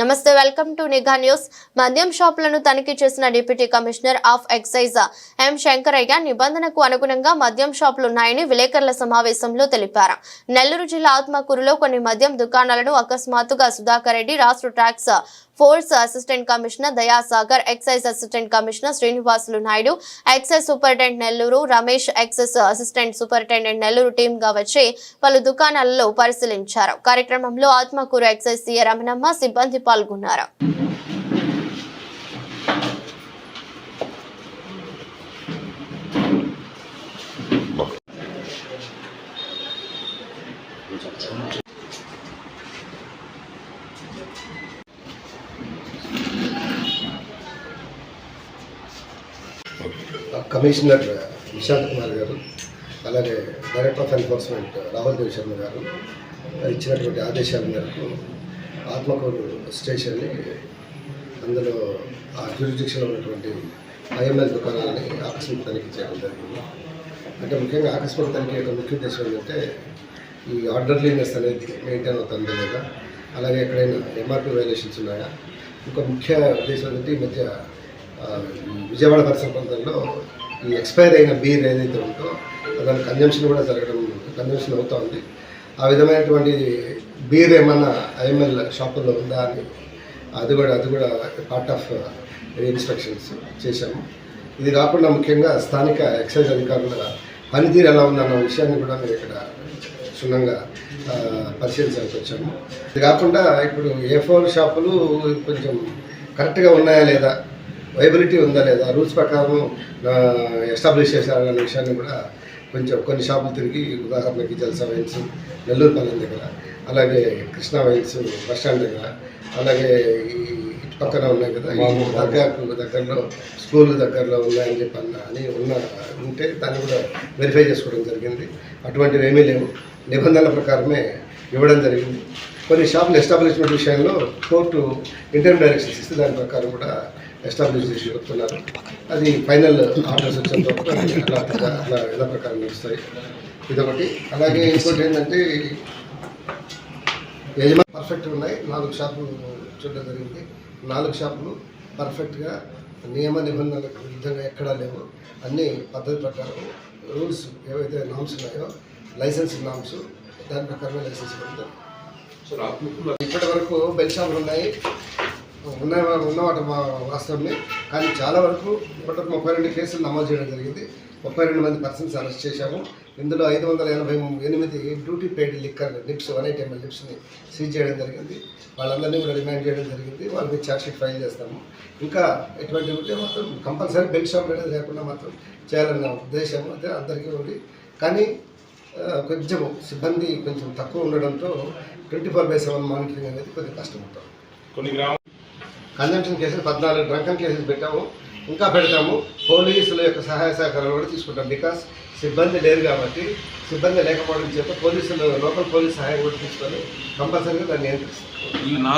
నమస్తే welcome to నిఘా news. మద్యం షాపులను తనిఖీ చేసిన deputy commissioner of excise M Shankaraiah నిబంధనకు అనుగుణంగా మద్యం షాపులున్నాయని విలేకరుల సమావేశంలో తెలిపారు. నెల్లూరు జిల్లా ఆత్మకూరులో కొన్ని మద్యం దుకాణాలను అకస్మాత్తుగా సుధాకర్ రెడ్డి రాష్ట్ర tax force assistant commissioner Dayasagar excise assistant commissioner Srinivasulu Naidu excise superintendent Nellore Ramesh excise assistant superintendent Nellore team గా వచ్చి పలు దుకాణాలలో పరిశీలించారు. కార్యక్రమంలో ఆత్మకూరు ఎక్సైజ్ సీఏ రమణమ్మ సిబ్బంది పాల్గొన్నారు. కమిషనర్ నిశాంత్ కుమార్ గారు అలాగే director of enforcement Rahul Dev Sharma గారు ఇచ్చినటువంటి ఆదేశాల మేరకు ఆత్మకూరు స్టేషన్ని అందులో ఆ జ్యూరిడిక్షన్లో ఉన్నటువంటి ఐఎంఎల్ దుకాణాలని ఆకస్మిక తనిఖీ చేయడం జరిగింది. అంటే ముఖ్యంగా ఆకస్మిక తనిఖీ యొక్క ముఖ్య ఉద్దేశం ఏంటంటే ఈ ఆర్డర్లీనెస్ అనేది మెయింటైన్ అవుతుంది లేదా అలాగే ఎక్కడైనా ఎంఆర్పీ వైలేషన్స్ ఉన్నాయా? ఇంకో ముఖ్య ఉద్దేశం ఏంటంటే ఈ మధ్య విజయవాడ పరిసర ప్రాంతంలో ఈ ఎక్స్పైర్ అయిన బీర్ ఏదైతే ఉందో దాని కన్జంప్షన్ కూడా జరగడం కన్జంప్షన్ అవుతూ ఉంది. ఆ విధమైనటువంటి బీర్ ఏమన్నా ఐఎంఎల్ షాపుల్లో ఉందా అని అది కూడా అది కూడా పార్ట్ ఆఫ్ ఇన్స్ట్రక్షన్స్ చేశాము. ఇది కాకుండా ముఖ్యంగా స్థానిక ఎక్సైజ్ అధికారుల పనితీరు ఎలా ఉందన్న విషయాన్ని కూడా మేము ఇక్కడ క్షుణ్ణంగా పరిశీలించాల్సి వచ్చాము. ఇది కాకుండా ఇప్పుడు ఏ ఫోర్ షాపులు కొంచెం కరెక్ట్గా ఉన్నాయా లేదా వైబిలిటీ ఉందా లేదా? రూల్స్ ప్రకారం ఎస్టాబ్లిష్ చేశారనే విషయాన్ని కూడా కొంచెం కొన్ని షాపులు తిరిగి ఉదాహరణకి జల్సా వైన్స్ నెల్లూరు పల్లెం దగ్గర అలాగే కృష్ణా వైన్స్ బస్ స్టాండ్ దగ్గర అలాగే ఈ ఇటు పక్కన ఉన్నాయి కదా దర్గాకు దగ్గరలో స్కూల్ దగ్గరలో ఉన్నాయని చెప్పి అన్న అని ఉన్న ఉంటే దాన్ని కూడా వెరిఫై చేసుకోవడం జరిగింది. అటువంటివి ఏమీ లేవు. నిబంధనల ప్రకారమే ఇవ్వడం జరిగింది. కొన్ని షాపులు ఎస్టాబ్లిష్మెంట్ విషయంలో కోర్టు ఇంటర్మ్ డైరెక్షన్స్ ఇస్తే దాని ప్రకారం కూడా ఎస్టాబ్లిష్ చేసి చెప్తున్నారు అది ఫైనల్ ఆర్డర్స్ వచ్చేంత అలా అట్లా ఎలా ప్రకారం నడుస్తాయి. ఇదొకటి. అలాగే ఇంకోటి ఏంటంటే యజమాని పర్ఫెక్ట్ ఉన్నాయి. నాలుగు షాపులు చూడడం జరిగింది. నాలుగు షాపులు పర్ఫెక్ట్గా నియమ నిబంధనలకు విధంగా ఎక్కడా లేవు. అన్ని పద్ధతి ప్రకారం రూల్స్ ఏవైతే నామ్స్ ఉన్నాయో లైసెన్స్ నామ్స్ దాని ప్రకారమే లైసెన్స్ పెడతారు. ఇప్పటి వరకు బెల్ షాపులు ఉన్నాయి. ఉన్న ఉన్నమాట మా వాస్తవమే. కానీ చాలా వరకు ఇప్పటివరకు ముప్పై రెండు కేసులు నమోదు చేయడం జరిగింది. ముప్పై రెండు మంది పర్సన్స్ అరెస్ట్ చేశాము. ఇందులో ఐదు వందల ఎనభై ఎనిమిది duty paid liquor lips one eight ML లిప్స్ని సీజ్ చేయడం జరిగింది. వాళ్ళందరినీ కూడా రిమాండ్ చేయడం జరిగింది. వాళ్ళ మీద ఛార్జ్ షీట్ ఫైల్ చేస్తాము. ఇంకా ఎటువంటి ఉంటే మాత్రం కంపల్సరీ బెల్ షాప్ అనేది లేకుండా మాత్రం చేయాలన్న ఉద్దేశం అయితే అందరికీ ఉంది. కానీ కొంచెం సిబ్బంది కొంచెం తక్కువ ఉండడంతో twenty four by seven monitoring అనేది కొద్దిగా కష్టమవుతాం కొన్ని గ్రామ కన్జంప్షన్ కేసులు పద్నాలుగు డ్రంకన్ కేసులు పెట్టాము. ఇంకా పెడతాము. పోలీసుల యొక్క సహాయ సహకారాలు కూడా తీసుకుంటాం. బికాస్ సిబ్బంది లేరు కాబట్టి సిబ్బంది లేకపోవడం చేత పోలీసులు లోకల్ పోలీస్ సహాయం కూడా తీసుకొని కంపల్సరీగా దాన్ని నియంత్రిస్తాం నాలుగు